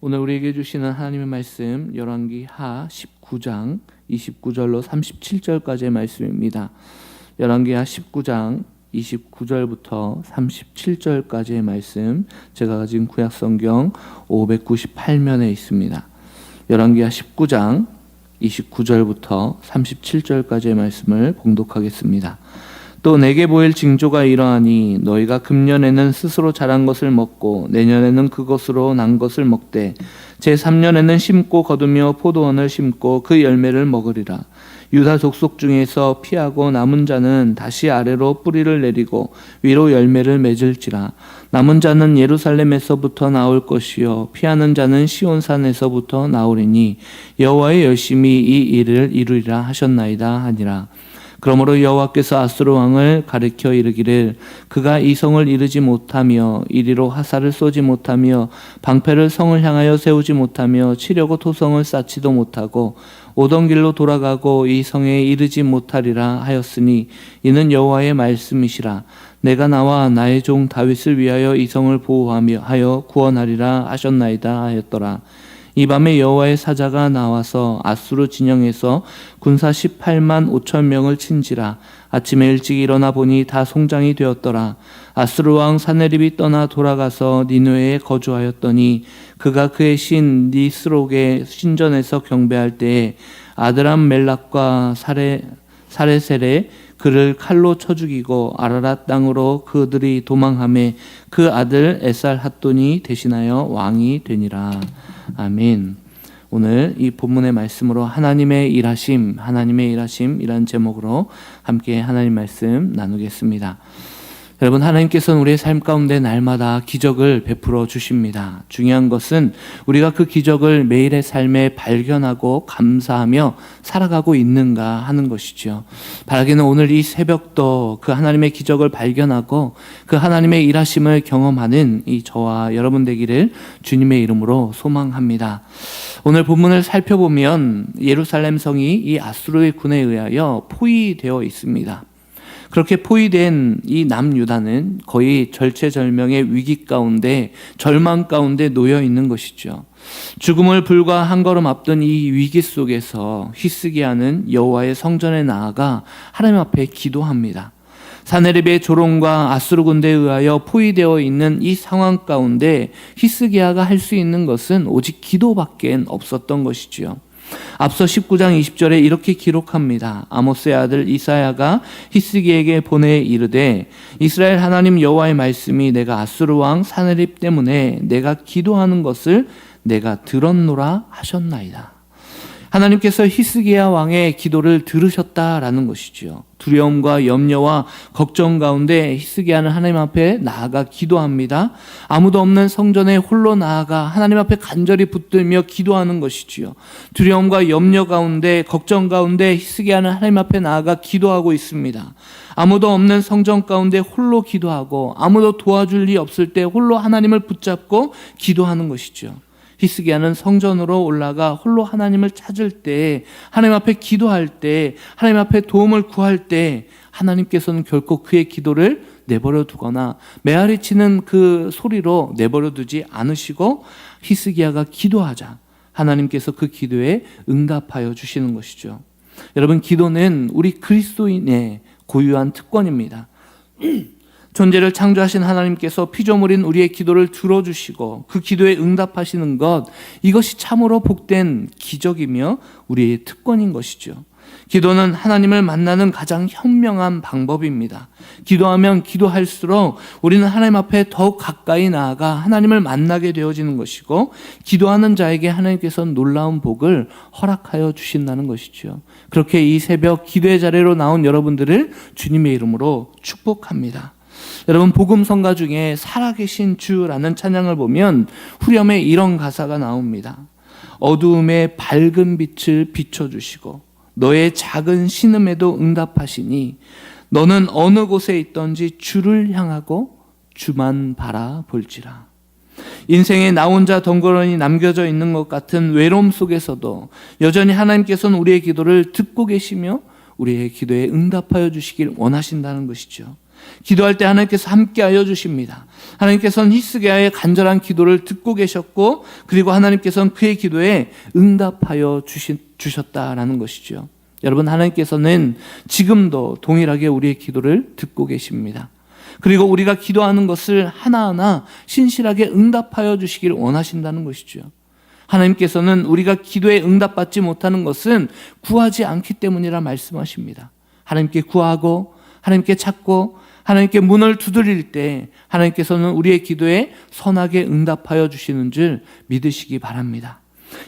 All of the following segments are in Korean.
오늘 우리에게 주시는 하나님의 말씀 열왕기 하 19장 29절로 37절까지의 말씀입니다. 열왕기 하 19장 29절부터 37절까지의 말씀 제가 가진 구약 성경 598면에 있습니다. 열왕기 하 19장 29절부터 37절까지의 말씀을 봉독하겠습니다. 또 내게 보일 징조가 이러하니 너희가 금년에는 스스로 자란 것을 먹고 내년에는 그것으로 난 것을 먹되 제 3년에는 심고 거두며 포도원을 심고 그 열매를 먹으리라. 유다 족속 중에서 피하고 남은 자는 다시 아래로 뿌리를 내리고 위로 열매를 맺을지라. 남은 자는 예루살렘에서부터 나올 것이요 피하는 자는 시온산에서부터 나오리니 여호와의 열심히 이 일을 이루리라 하셨나이다 하니라 그러므로 여호와께서 아수르 왕을 가리켜 이르기를 그가 이 성을 이르지 못하며 이리로 하사를 쏘지 못하며 방패를 성을 향하여 세우지 못하며 치려고 토성을 쌓지도 못하고 오던 길로 돌아가고 이 성에 이르지 못하리라 하였으니 이는 여호와의 말씀이시라. 내가 나와 나의 종 다윗을 위하여 이 성을 보호하며 하여 구원하리라 하셨나이다 하였더라 이 밤에 여호와의 사자가 나와서 아수르 진영에서 군사 18만 5천 명을 친지라 아침에 일찍 일어나 보니 다 송장이 되었더라 아수르 왕 사네립이 떠나 돌아가서 니누에에 거주하였더니 그가 그의 신 니스록의 신전에서 경배할 때에 아드람 멜락과 사레 사레셀에 그를 칼로 쳐 죽이고 아라랏 땅으로 그들이 도망함에 그 아들 에살 핫돈이 대신하여 왕이 되니라. 아멘. 오늘 이 본문의 말씀으로 하나님의 일하심, 하나님의 일하심이라는 제목으로 함께 하나님 말씀 나누겠습니다. 여러분 하나님께서는 우리의 삶 가운데 날마다 기적을 베풀어 주십니다. 중요한 것은 우리가 그 기적을 매일의 삶에 발견하고 감사하며 살아가고 있는가 하는 것이죠. 바라기는 오늘 이 새벽도 그 하나님의 기적을 발견하고 그 하나님의 일하심을 경험하는 이 저와 여러분 되기를 주님의 이름으로 소망합니다. 오늘 본문을 살펴보면 예루살렘 성이 이 아수르의 군에 의하여 포위되어 있습니다. 그렇게 포위된 이 남유다는 거의 절체절명의 위기 가운데 절망 가운데 놓여 있는 것이죠. 죽음을 불과 한 걸음 앞둔 이 위기 속에서 히스기야는 여호와의 성전에 나아가 하나님 앞에 기도합니다. 사네립의 조롱과 아수르 군대에 의하여 포위되어 있는 이 상황 가운데 히스기야가 할 수 있는 것은 오직 기도밖엔 없었던 것이지요. 앞서 19장 20절에 이렇게 기록합니다. 아모스의 아들 이사야가 히스기에게 보내 이르되 이스라엘 하나님 여호와의 말씀이 내가 아수르 왕 사네립 때문에 내가 기도하는 것을 내가 들었노라 하셨나이다. 하나님께서 히스기야 왕의 기도를 들으셨다라는 것이지요. 두려움과 염려와 걱정 가운데 히스기야는 하나님 앞에 나아가 기도합니다. 아무도 없는 성전에 홀로 나아가 하나님 앞에 간절히 붙들며 기도하는 것이지요. 두려움과 염려 가운데 걱정 가운데 히스기야는 하나님 앞에 나아가 기도하고 있습니다. 아무도 없는 성전 가운데 홀로 기도하고 아무도 도와줄 리 없을 때 홀로 하나님을 붙잡고 기도하는 것이죠. 히스기야는 성전으로 올라가 홀로 하나님을 찾을 때, 하나님 앞에 기도할 때, 하나님 앞에 도움을 구할 때, 하나님께서는 결코 그의 기도를 내버려 두거나 메아리 치는 그 소리로 내버려 두지 않으시고 히스기야가 기도하자. 하나님께서 그 기도에 응답하여 주시는 것이죠. 여러분, 기도는 우리 그리스도인의 고유한 특권입니다. 존재를 창조하신 하나님께서 피조물인 우리의 기도를 들어주시고 그 기도에 응답하시는 것, 이것이 참으로 복된 기적이며 우리의 특권인 것이죠. 기도는 하나님을 만나는 가장 현명한 방법입니다. 기도하면 기도할수록 우리는 하나님 앞에 더욱 가까이 나아가 하나님을 만나게 되어지는 것이고, 기도하는 자에게 하나님께서 놀라운 복을 허락하여 주신다는 것이죠. 그렇게 이 새벽 기도의 자리로 나온 여러분들을 주님의 이름으로 축복합니다. 여러분 복음 성가 중에 살아계신 주라는 찬양을 보면 후렴에 이런 가사가 나옵니다. 어두움에 밝은 빛을 비춰 주시고 너의 작은 신음에도 응답하시니 너는 어느 곳에 있던지 주를 향하고 주만 바라볼지라. 인생에 나 혼자 덩그러니 남겨져 있는 것 같은 외로움 속에서도 여전히 하나님께서는 우리의 기도를 듣고 계시며 우리의 기도에 응답하여 주시길 원하신다는 것이죠. 기도할 때 하나님께서 함께하여 주십니다. 하나님께서는 히스기야의 간절한 기도를 듣고 계셨고 그리고 하나님께서는 그의 기도에 응답하여 주신, 주셨다라는 것이죠. 여러분 하나님께서는 지금도 동일하게 우리의 기도를 듣고 계십니다. 그리고 우리가 기도하는 것을 하나하나 신실하게 응답하여 주시기를 원하신다는 것이죠. 하나님께서는 우리가 기도에 응답받지 못하는 것은 구하지 않기 때문이라 말씀하십니다. 하나님께 구하고 하나님께 찾고 하나님께 문을 두드릴 때 하나님께서는 우리의 기도에 선하게 응답하여 주시는 줄 믿으시기 바랍니다.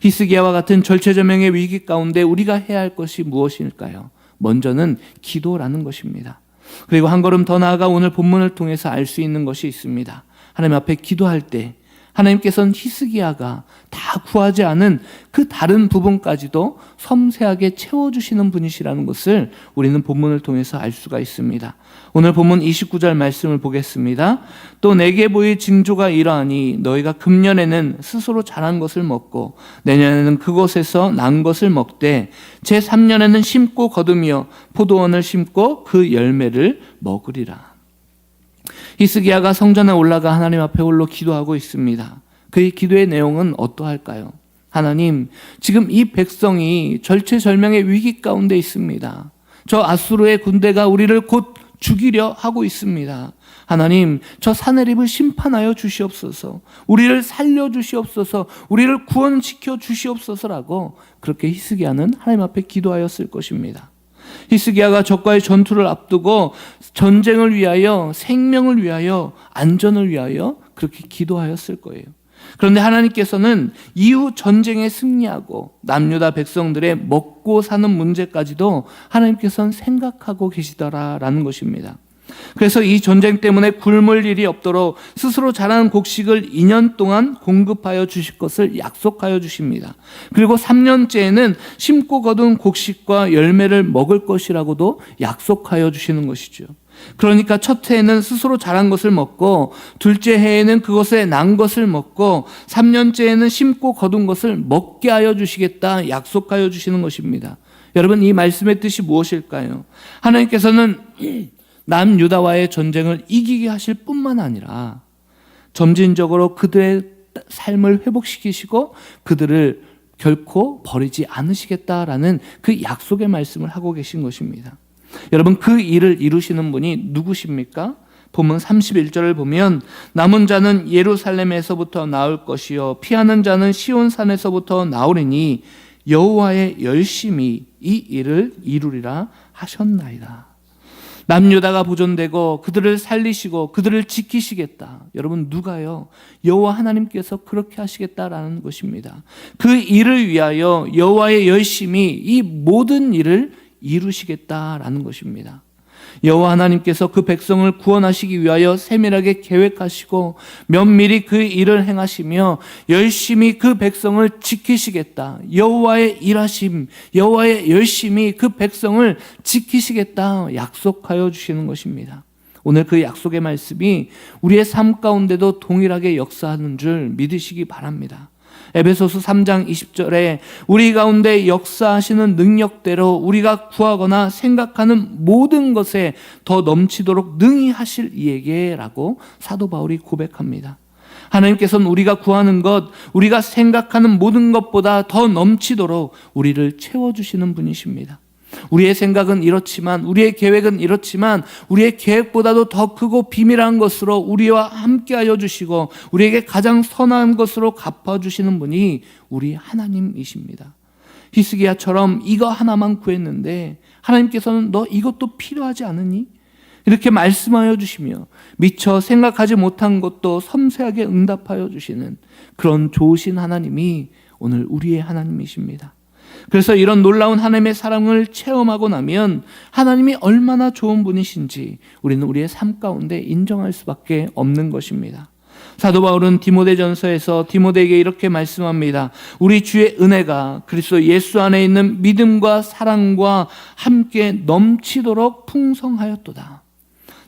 히스기야와 같은 절체절명의 위기 가운데 우리가 해야 할 것이 무엇일까요? 먼저는 기도라는 것입니다. 그리고 한 걸음 더 나아가 오늘 본문을 통해서 알 수 있는 것이 있습니다. 하나님 앞에 기도할 때 하나님께서는 히스기야가 다 구하지 않은 그 다른 부분까지도 섬세하게 채워주시는 분이시라는 것을 우리는 본문을 통해서 알 수가 있습니다. 오늘 본문 29절 말씀을 보겠습니다. 또 내게 보일 징조가 이러하니 너희가 금년에는 스스로 자란 것을 먹고 내년에는 그곳에서 난 것을 먹되 제 3년에는 심고 거두며 포도원을 심고 그 열매를 먹으리라. 히스기야가 성전에 올라가 하나님 앞에 홀로 기도하고 있습니다. 그의 기도의 내용은 어떠할까요? 하나님, 지금 이 백성이 절체절명의 위기 가운데 있습니다. 저 아수르의 군대가 우리를 곧 죽이려 하고 있습니다. 하나님, 저 사내립을 심판하여 주시옵소서. 우리를 살려 주시옵소서. 우리를 구원시켜 주시옵소서라고 그렇게 히스기야는 하나님 앞에 기도하였을 것입니다. 히스기야가 적과의 전투를 앞두고 전쟁을 위하여 생명을 위하여 안전을 위하여 그렇게 기도하였을 거예요. 그런데 하나님께서는 이후 전쟁에 승리하고 남유다 백성들의 먹고 사는 문제까지도 하나님께서는 생각하고 계시더라라는 것입니다. 그래서 이 전쟁 때문에 굶을 일이 없도록 스스로 자라는 곡식을 2년 동안 공급하여 주실 것을 약속하여 주십니다. 그리고 3년째에는 심고 거둔 곡식과 열매를 먹을 것이라고도 약속하여 주시는 것이죠. 그러니까 첫 해에는 스스로 자란 것을 먹고 둘째 해에는 그것에 난 것을 먹고 3년째에는 심고 거둔 것을 먹게 하여 주시겠다 약속하여 주시는 것입니다. 여러분 이 말씀의 뜻이 무엇일까요? 하나님께서는 남유다와의 전쟁을 이기게 하실 뿐만 아니라 점진적으로 그들의 삶을 회복시키시고 그들을 결코 버리지 않으시겠다라는 그 약속의 말씀을 하고 계신 것입니다. 여러분 그 일을 이루시는 분이 누구십니까? 본문 31절을 보면 남은 자는 예루살렘에서부터 나올 것이요 피하는 자는 시온 산에서부터 나오리니 여호와의 열심히 이 일을 이루리라 하셨나이다. 남유다가 보존되고 그들을 살리시고 그들을 지키시겠다. 여러분 누가요? 여호와 하나님께서 그렇게 하시겠다라는 것입니다. 그 일을 위하여 여호와의 열심히 이 모든 일을 이루시겠다라는 것입니다. 여호와 하나님께서 그 백성을 구원하시기 위하여 세밀하게 계획하시고 면밀히 그 일을 행하시며 열심히 그 백성을 지키시겠다. 여호와의 일하심, 여호와의 열심히 그 백성을 지키시겠다 약속하여 주시는 것입니다. 오늘 그 약속의 말씀이 우리의 삶 가운데도 동일하게 역사하는 줄 믿으시기 바랍니다. 에베소서 3장 20절에 우리 가운데 역사하시는 능력대로 우리가 구하거나 생각하는 모든 것에 더 넘치도록 능히 하실 이에게라고 사도 바울이 고백합니다. 하나님께서는 우리가 구하는 것, 우리가 생각하는 모든 것보다 더 넘치도록 우리를 채워주시는 분이십니다. 우리의 생각은 이렇지만, 우리의 계획은 이렇지만, 우리의 계획보다도 더 크고 비밀한 것으로 우리와 함께하여 주시고, 우리에게 가장 선한 것으로 갚아주시는 분이 우리 하나님이십니다. 히스기야처럼 이거 하나만 구했는데, 하나님께서는 너 이것도 필요하지 않으니? 이렇게 말씀하여 주시며, 미처 생각하지 못한 것도 섬세하게 응답하여 주시는 그런 좋으신 하나님이 오늘 우리의 하나님이십니다. 그래서 이런 놀라운 하나님의 사랑을 체험하고 나면 하나님이 얼마나 좋은 분이신지 우리는 우리의 삶 가운데 인정할 수밖에 없는 것입니다. 사도 바울은 디모데전서에서 디모데에게 이렇게 말씀합니다. 우리 주의 은혜가 그리스도 예수 안에 있는 믿음과 사랑과 함께 넘치도록 풍성하였도다.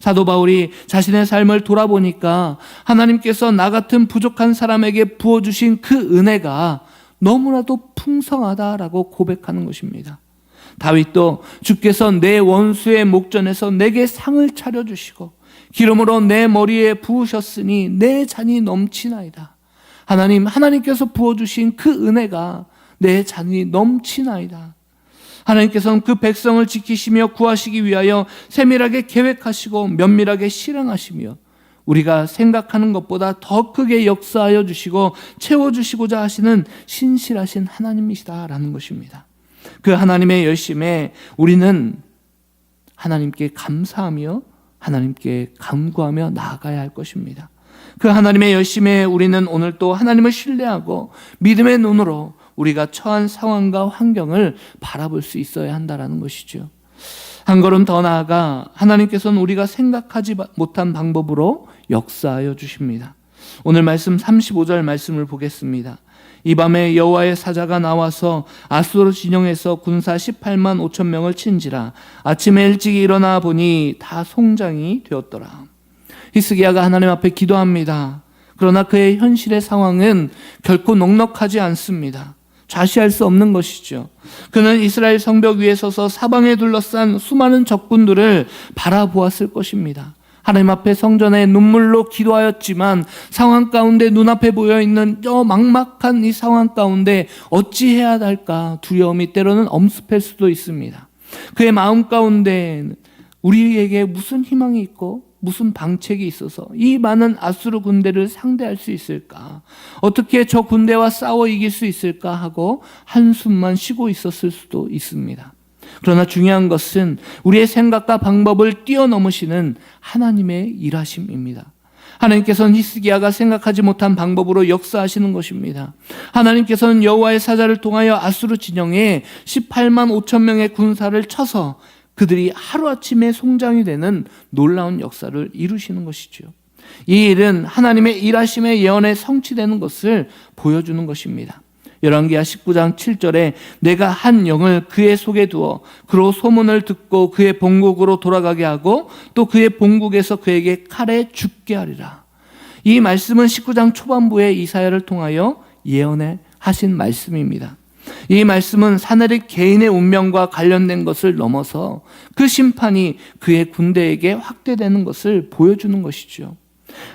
사도 바울이 자신의 삶을 돌아보니까 하나님께서 나 같은 부족한 사람에게 부어주신 그 은혜가 너무나도 풍성하다라고 고백하는 것입니다. 다윗도 주께서 내 원수의 목전에서 내게 상을 차려 주시고 기름으로 내 머리에 부으셨으니 내 잔이 넘치나이다. 하나님, 하나님께서 부어주신 그 은혜가 내 잔이 넘치나이다. 하나님께서는 그 백성을 지키시며 구하시기 위하여 세밀하게 계획하시고 면밀하게 실행하시며 우리가 생각하는 것보다 더 크게 역사하여 주시고 채워주시고자 하시는 신실하신 하나님이시다라는 것입니다. 그 하나님의 열심에 우리는 하나님께 감사하며 하나님께 간구하며 나아가야 할 것입니다. 그 하나님의 열심에 우리는 오늘 또 하나님을 신뢰하고 믿음의 눈으로 우리가 처한 상황과 환경을 바라볼 수 있어야 한다라는 것이죠. 한 걸음 더 나아가 하나님께서는 우리가 생각하지 못한 방법으로 역사하여 주십니다. 오늘 말씀 35절 말씀을 보겠습니다. 이 밤에 여호와의 사자가 나와서 아수르 진영에서 군사 18만 5천 명을 친지라 아침에 일찍 일어나 보니 다 송장이 되었더라. 히스기야가 하나님 앞에 기도합니다. 그러나 그의 현실의 상황은 결코 넉넉하지 않습니다. 좌시할 수 없는 것이죠. 그는 이스라엘 성벽 위에 서서 사방에 둘러싼 수많은 적군들을 바라보았을 것입니다. 하나님 앞에 성전에 눈물로 기도하였지만 상황 가운데 눈앞에 보여 있는 저 막막한 이 상황 가운데 어찌 해야 할까 두려움이 때로는 엄습할 수도 있습니다. 그의 마음 가운데 우리에게 무슨 희망이 있고 무슨 방책이 있어서 이 많은 아수르 군대를 상대할 수 있을까? 어떻게 저 군대와 싸워 이길 수 있을까 하고 한숨만 쉬고 있었을 수도 있습니다. 그러나 중요한 것은 우리의 생각과 방법을 뛰어넘으시는 하나님의 일하심입니다. 하나님께서는 히스기야가 생각하지 못한 방법으로 역사하시는 것입니다. 하나님께서는 여호와의 사자를 통하여 아수르 진영에 18만 5천 명의 군사를 쳐서 그들이 하루아침에 송장이 되는 놀라운 역사를 이루시는 것이죠. 이 일은 하나님의 일하심의 예언에 성취되는 것을 보여주는 것입니다. 열왕기하 19장 7절에 내가 한 영을 그의 속에 두어 그로 소문을 듣고 그의 본국으로 돌아가게 하고 또 그의 본국에서 그에게 칼에 죽게 하리라. 이 말씀은 19장 초반부에 이사야를 통하여 예언해 하신 말씀입니다. 이 말씀은 사내립 개인의 운명과 관련된 것을 넘어서 그 심판이 그의 군대에게 확대되는 것을 보여주는 것이죠.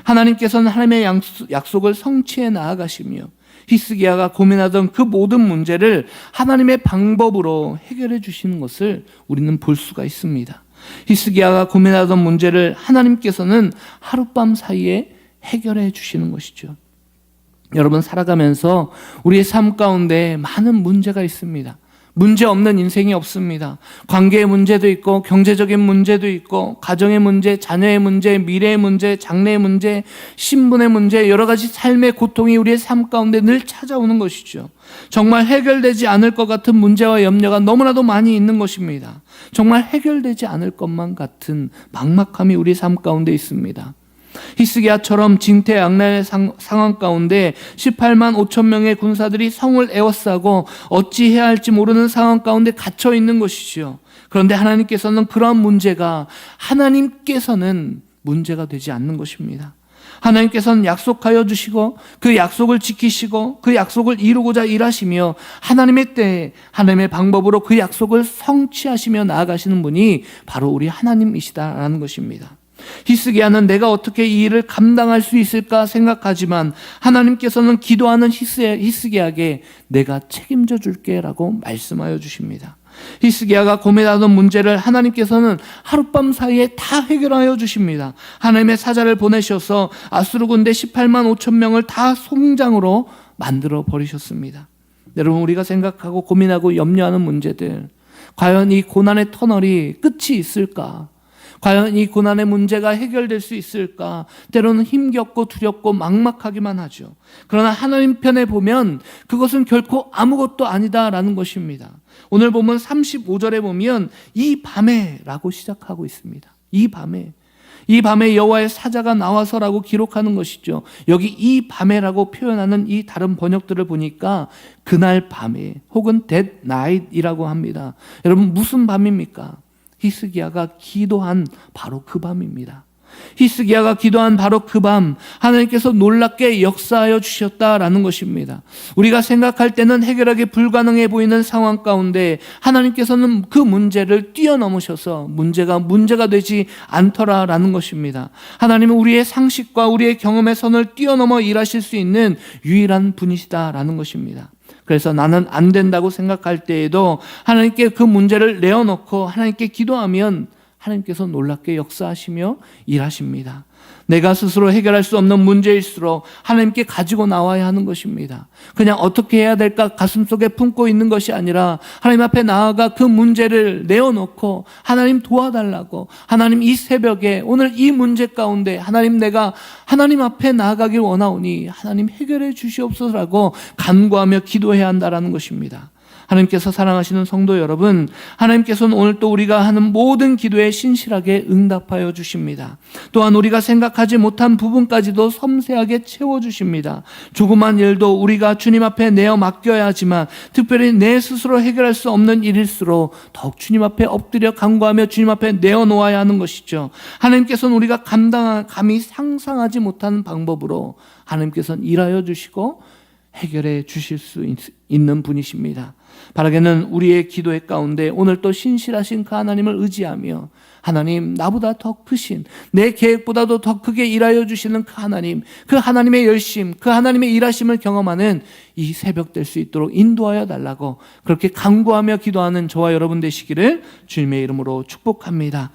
하나님께서는 하나님의 약속을 성취해 나아가시며 히스기야가 고민하던 그 모든 문제를 하나님의 방법으로 해결해 주시는 것을 우리는 볼 수가 있습니다. 히스기야가 고민하던 문제를 하나님께서는 하룻밤 사이에 해결해 주시는 것이죠. 여러분 살아가면서 우리의 삶 가운데 많은 문제가 있습니다. 문제 없는 인생이 없습니다. 관계의 문제도 있고, 경제적인 문제도 있고, 가정의 문제, 자녀의 문제, 미래의 문제, 장래의 문제, 신분의 문제, 여러 가지 삶의 고통이 우리의 삶 가운데 늘 찾아오는 것이죠. 정말 해결되지 않을 것 같은 문제와 염려가 너무나도 많이 있는 것입니다. 정말 해결되지 않을 것만 같은 막막함이 우리 삶 가운데 있습니다. 히스기야처럼 징태양날의 상황 가운데 18만 5천 명의 군사들이 성을 에워싸고 어찌 해야 할지 모르는 상황 가운데 갇혀 있는 것이지요. 그런데 하나님께서는 그러한 문제가 하나님께서는 문제가 되지 않는 것입니다. 하나님께서는 약속하여 주시고 그 약속을 지키시고 그 약속을 이루고자 일하시며 하나님의 때에 하나님의 방법으로 그 약속을 성취하시며 나아가시는 분이 바로 우리 하나님이시다라는 것입니다. 히스기야는 내가 어떻게 이 일을 감당할 수 있을까 생각하지만 하나님께서는 기도하는 히스기야에게 내가 책임져 줄게라고 말씀하여 주십니다. 히스기야가 고민하던 문제를 하나님께서는 하룻밤 사이에 다 해결하여 주십니다. 하나님의 사자를 보내셔서 아수르 군대 18만 5천 명을 다 송장으로 만들어 버리셨습니다. 여러분 우리가 생각하고 고민하고 염려하는 문제들 과연 이 고난의 터널이 끝이 있을까? 과연 이 고난의 문제가 해결될 수 있을까? 때로는 힘겹고 두렵고 막막하기만 하죠. 그러나 하나님 편에 보면 그것은 결코 아무것도 아니다라는 것입니다. 오늘 보면 35절에 보면 이 밤에라고 시작하고 있습니다. 이 밤에 이 밤에 여호와의 사자가 나와서라고 기록하는 것이죠. 여기 이 밤에라고 표현하는 이 다른 번역들을 보니까 그날 밤에 혹은 that night이라고 합니다. 여러분 무슨 밤입니까? 히스기야가 기도한 바로 그 밤입니다. 히스기야가 기도한 바로 그 밤 하나님께서 놀랍게 역사하여 주셨다라는 것입니다. 우리가 생각할 때는 해결하기 불가능해 보이는 상황 가운데 하나님께서는 그 문제를 뛰어넘으셔서 문제가 문제가 되지 않더라라는 것입니다. 하나님은 우리의 상식과 우리의 경험의 선을 뛰어넘어 일하실 수 있는 유일한 분이시다라는 것입니다. 그래서 나는 안 된다고 생각할 때에도 하나님께 그 문제를 내어놓고 하나님께 기도하면 하나님께서 놀랍게 역사하시며 일하십니다. 내가 스스로 해결할 수 없는 문제일수록 하나님께 가지고 나와야 하는 것입니다. 그냥 어떻게 해야 될까 가슴속에 품고 있는 것이 아니라 하나님 앞에 나아가 그 문제를 내어놓고 하나님 도와달라고 하나님 이 새벽에 오늘 이 문제 가운데 하나님 내가 하나님 앞에 나아가길 원하오니 하나님 해결해 주시옵소서라고 간구하며 기도해야 한다라는 것입니다. 하나님께서 사랑하시는 성도 여러분, 하나님께서는 오늘 또 우리가 하는 모든 기도에 신실하게 응답하여 주십니다. 또한 우리가 생각하지 못한 부분까지도 섬세하게 채워 주십니다. 조그만 일도 우리가 주님 앞에 내어 맡겨야 하지만 특별히 내 스스로 해결할 수 없는 일일수록 더욱 주님 앞에 엎드려 간구하며 주님 앞에 내어 놓아야 하는 것이죠. 하나님께서는 우리가 감당 감히 상상하지 못하는 방법으로 하나님께서는 일하여 주시고 해결해 주실 수 있, 있는 분이십니다. 바라기는 우리의 기도의 가운데 오늘 또 신실하신 그 하나님을 의지하며 하나님 나보다 더 크신 내 계획보다도 더 크게 일하여 주시는 그 하나님 그 하나님의 열심 그 하나님의 일하심을 경험하는 이 새벽 될 수 있도록 인도하여 달라고 그렇게 간구하며 기도하는 저와 여러분 되시기를 주님의 이름으로 축복합니다.